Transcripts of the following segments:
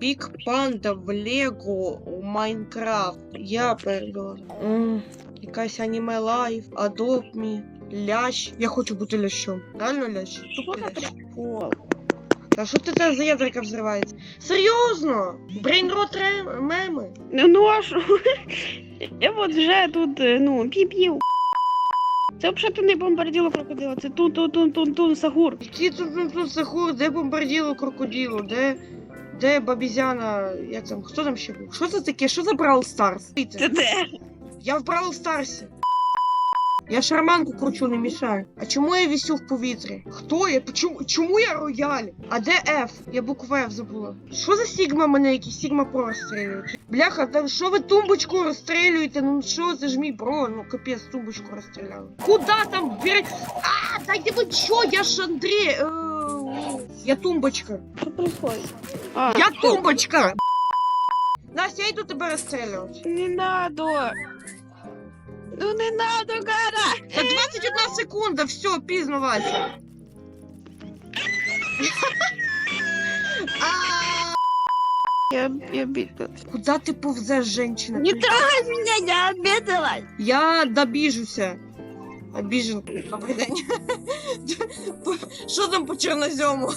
Бig Panda в Лего у Майнкрафт. Я. М, Якась аніме лайф, Adopt лящ. Я хочу бути лящом. Реально лящ? Тупо лящ. О, Та що ти за ядрика взривається? Серйозно? Брейнрот ре- меми? ну ну а що? Я от вже тут, е, ну, пів-пів. Це взагалі не бомбарділо крокодила, це тун-тун-тун-тун-тун сагур. Які тут тут сахур, де бомбарділо крокодило, де. Де бабізяна, як там, хто там ще був? Що це таке? Що за Бравл Старс? Це де? Я в Бравл Старсі. Я шарманку кручу, не мішаю. А чому я вісю в повітрі? Хто я? Чому, чому я рояль? А де F? Я букву F забула. Що за Сігма мене якісь Сігма Про розстрілюють? Бляха, та що ви тумбочку розстрілюєте? Ну що, це ж мій бро, ну капець, тумбочку розстріляли. Куда там? Бери... А, дайте ви що? Я ж Андрій. Е... Я тумбочка. Що происходит? А, Я тумбочка! Настя, я йду тебе розстрілювати. Не надо. Ну не надо, Гара. Та 21 секунда, все, пізно, Вася. А, Я, я обиделась. Куда ти повзеш, женщина? Не трогай меня, я обиделась. Я добіжуся. Обіжен. Добрий день. Що там по чорнозьому?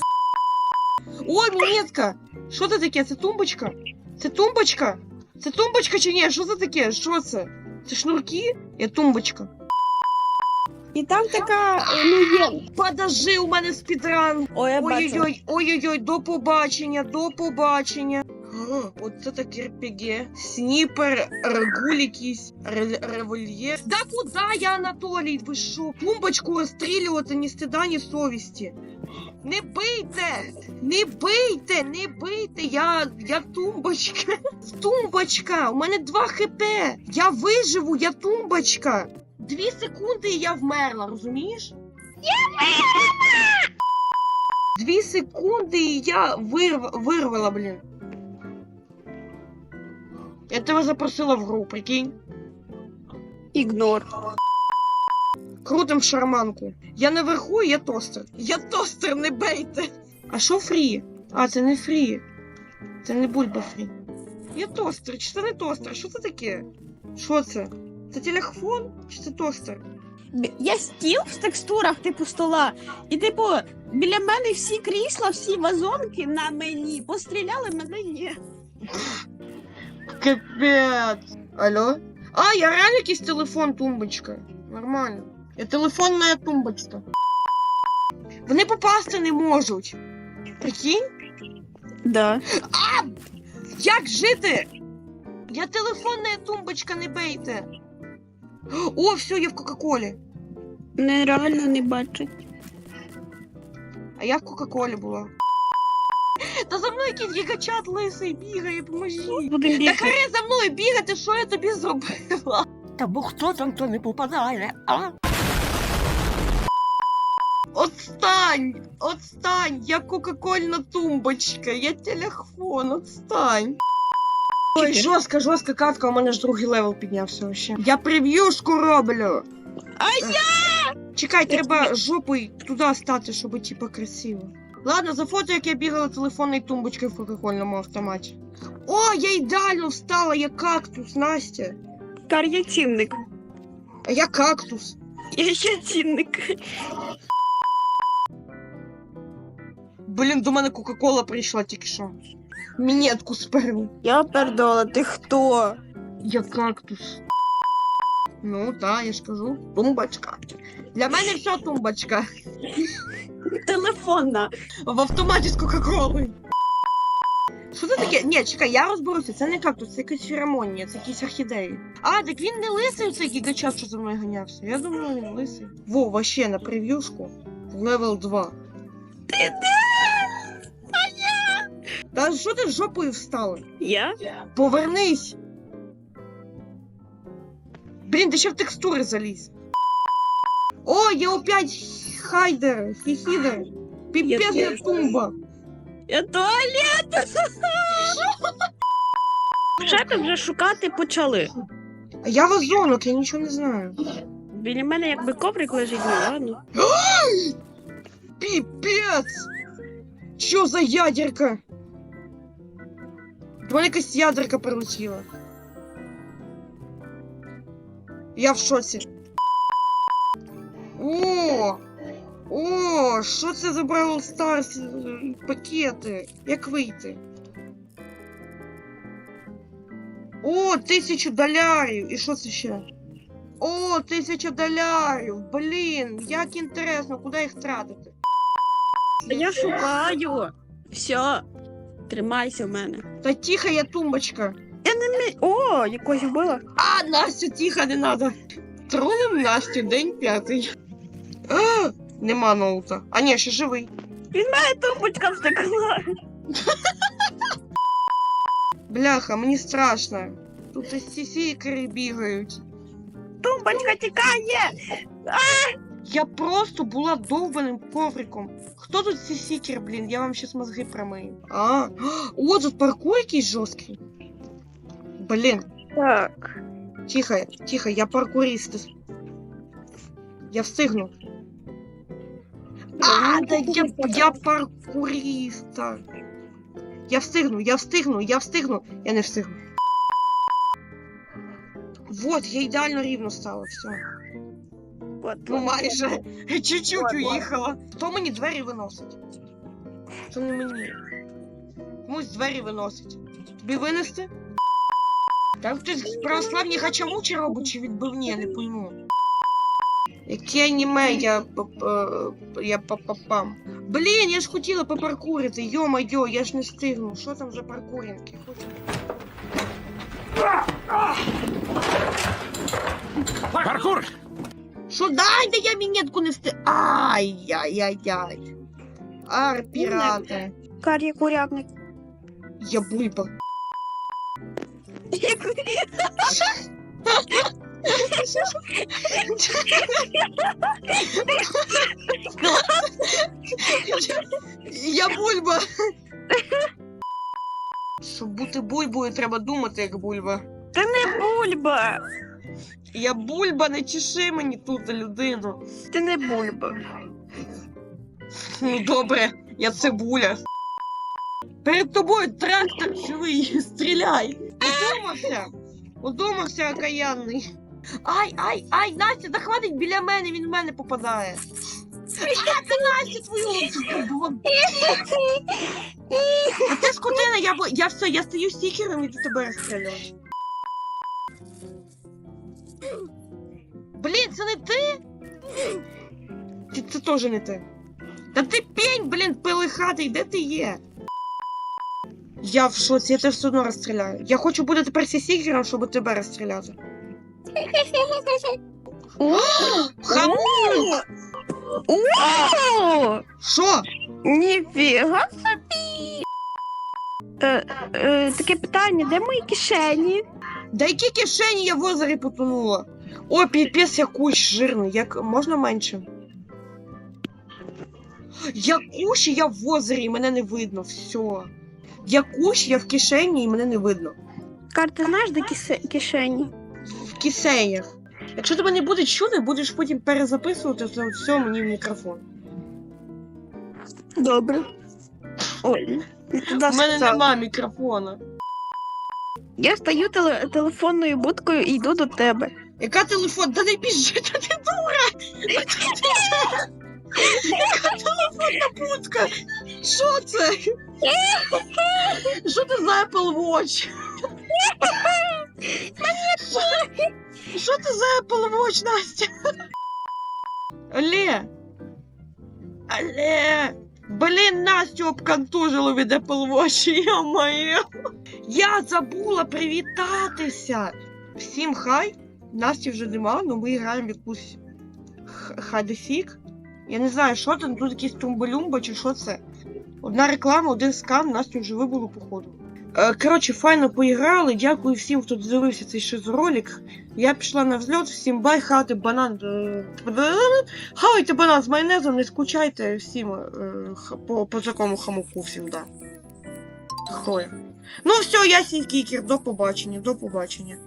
Ой, монетка! Що це таке? Це тумбочка? Це тумбочка? Це тумбочка чи ні? Що це таке? Що це? Це шнурки? Я тумбочка. І там така, е, ну є. Подожди, у мене спідран. Ой. Ой-ой-ой, ой-ой-ой, до побачення, до побачення. А, Оце так РПГ. Сніпер, регуль якийсь, ре- Да куди я, Анатолій? Ви що? Тумбочку розстрілювати ні стида, ні совісті. Не бийте! Не бийте! Не бийте! Я. я тумбочка. Тумбочка! У мене 2 хп! Я виживу, я тумбочка! Дві секунди і я вмерла, розумієш? Дві секунди і я вирв... вирвала, блін. Я тебе запросила в гру, прикинь. Ігнор. Крутим шарманку. Я наверху, я тостер. Я тостер, не бейте. А що фрі? А, це не фрі. Це не бульба фрі. Я тостер, чи це не тостер? Що це таке? Що це? Це телефон? Чи це тостер? Я стіл в текстурах, типу, стола. І, типу, біля мене всі крісла, всі вазонки на мені. Постріляли мене ні. Капець. Алло? А, я реально якийсь телефон тумбочка. Нормально. Я телефонна тумбочка. Вони попасти не можуть. Прикинь? Да. А! Як жити? Я телефонна тумбочка, не бейте. О, все, я в Кока-Колі. Нереально не бачить. А я в Кока-Колі була. Та за мною якийсь гігачат лисий бігає, поможіть. Будем Та бігати. харе за мною бігати, що я тобі зробила? Та бо хто там то не попадає, а? Отстань! Отстань! Я кока-кольна тумбочка, я телефон, отстань. Ой, жорстка, жорстка катка, у мене ж другий левел піднявся вообще. Я прев'юшку роблю. А я! Чекай, треба жопою туди стати, щоб типа красиво. Ладно, за фото, як я бігала телефонною тумбочкою в кока-кольному автоматі. О, я ідеально встала, я кактус, Настя. Кар, я цінник. А я кактус. Я ще цінник. Блін, до мене Кока-Кола прийшла тільки що. Мінетку сперли. Я пердола, ти хто? Я кактус. Ну, так, я ж кажу. Тумбочка. Для мене все тумбочка. Телефонна. В автоматі з Кока-Колою. Що це таке? Ні, чекай, я розберуся. Це не кактус, це якась феромонія, це якісь орхідеї. А, так він не лисий, цей гігачат, що за мною ганявся. Я думаю, він лисий. Во, вообще на прев'юшку. Левел 2. Ти де? Та що ти жопою встала? Я? Повернись! Блін, ти ще в текстури заліз. О, я опять хайдер, хіхідер. Піпець Я я тумба. Я туалет. Тут вже шукати почали. А я вазонок, я нічого не знаю. Біля мене якби коврик лежить, ну ладно. Піпець! Що за ядерка? До мене якась ядерка прилетіла. Я в шоці. О! О, що це за Бравл Старс е, пакети? Як вийти? О, тисячу долярів! І що це ще? О, тисяча долярів! Блін, як інтересно, куди їх тратити? Я шукаю. Все, тримайся в мене. Та тихо, я тумбочка. О, якось вбила. А, Настя, тихо, не надо. Тролим Настю, день п'ятий. А, нема ноута. А ні, ще живий. Тумбочка втекла. Бляха, мені страшно. Тут ці сікери бігають. Тумбочка тікає. Я просто була довбаним ковриком. Хто тут ці сікери, блін? Я вам щас мозги промию. А, о, тут паркур якийсь жорсткий. Блін, Так. тихо, тихо, я паркурист. Я встигну. А, да я, я паркуриста. Я встигну, я встигну, я встигну. Я не встигну. Вот, я ідеально рівно стала, все. Ну майже. Чуть-чуть уїхала. Хто мені двері виносить? Це не мені. Комусь двері виносить. Тобі винести? Там хтось православні хачамучі робить чи відбивні, я не пойму. Яке аніме я п- я па-па-пам. Блін, я ж хотіла попаркурити, йо-майо, я ж не встигну. Що там за паркуринки? Хочу. Паркур! Що дайте я мінетку не встиг. Ай-яй-яй-яй. Ар, пірати. Кар'є курятник. Я бульба. Я бульба. Щоб бути бульбою, треба думати як бульба. Ти не бульба. Я бульба, не чеши мені тут людину. Ти не бульба. Ну добре, я цибуля. Перед тобою трактор живий, стріляй. Удумався. Удумався окаянний. Ай, ай, ай, Настя, да хватить біля мене, він в мене попадає. А, це Настя твою. А ти скотина, я, бо- я все, я стою стікером і до тебе розстрілюю. Блін, це не ти? Ти це теж не ти. Та ти пень, блін, пилихатий, де ти є? Я в шоці, я тебе все одно розстріляю. Я хочу бути тепер сісігером, щоб тебе розстріляти. Хаму! О! Що? Ніфіга собі. Е, е, таке питання, де мої кишені? Да які кишені я в озері потонула? Ой, піпець, я кущ жирний. Як можна менше? Я кущ, я в озері, і мене не видно. Все. Я кущ, я в кишені, і мене не видно. Кар, ти знаєш, де кисе- кишені? В. Якщо тебе не буде чути, будеш потім перезаписувати це все мені в мікрофон. Добре. Ой, туди У мене сказала. нема мікрофона. Я стою теле- телефонною будкою і йду до тебе. Яка телефон? Да не біжи, та ти дура! Яка телефонна будка? Що це? Що ти за Apple Watch? Що ти за Watch, Настя? Алле! Алле! Блін, Настю обконтужило від Apple Watch, йо-моє! Я забула привітатися! Всім хай! Насті вже нема, але ми граємо в якусь хадесік. Я не знаю, що там, тут якийсь тумбалюмба чи що це. Одна реклама, один скан, Настю вже вибуло, походу. Е, коротше, файно поіграли. Дякую всім, хто дивився цей шизоролик. Я пішла на взльот, всім бай, хати, банан. е, Хавайте банан з майонезом, не скучайте всім е, по, по такому хамуку всім, да. Хто? Ну все, я сінькікер, до побачення, до побачення.